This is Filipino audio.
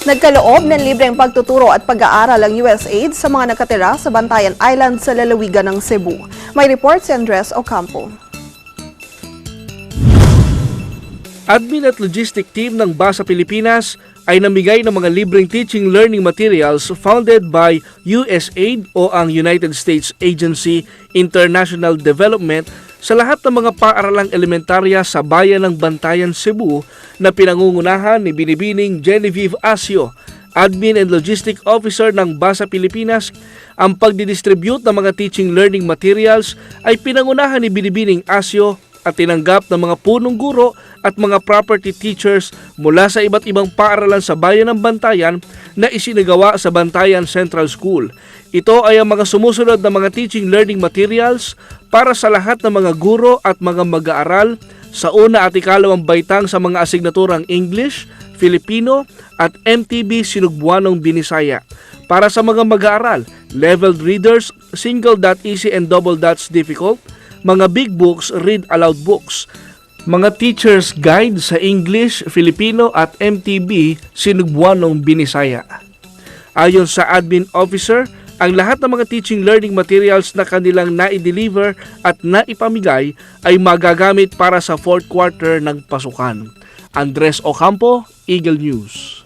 Nagkaloob ng libreng pagtuturo at pag-aaral ang USAID sa mga nakatira sa Bantayan Island sa lalawigan ng Cebu. May report si Andres Ocampo. Admin at logistic team ng BASA Pilipinas ay namigay ng mga libreng teaching learning materials founded by USAID o ang United States Agency International Development sa lahat ng mga paaralang elementarya sa bayan ng Bantayan, Cebu na pinangungunahan ni Binibining Genevieve Asio, Admin and Logistic Officer ng BASA Pilipinas, ang pagdidistribute ng mga teaching learning materials ay pinangunahan ni Binibining Asio at tinanggap ng mga punong guro at mga property teachers mula sa iba't ibang paaralan sa bayan ng Bantayan na isinagawa sa Bantayan Central School. Ito ay ang mga sumusunod na mga teaching learning materials para sa lahat ng mga guro at mga mag-aaral sa una at ikalawang baitang sa mga asignaturang English, Filipino at MTB Sinugbuanong Binisaya. Para sa mga mag-aaral, leveled readers, single dot easy and double dots difficult, mga big books, read aloud books, mga teacher's guide sa English, Filipino at MTB Sinugbuanong Binisaya. Ayon sa admin officer, ang lahat ng mga teaching learning materials na kanilang nai-deliver at naipamigay ay magagamit para sa fourth quarter ng pasukan. Andres Ocampo, Eagle News.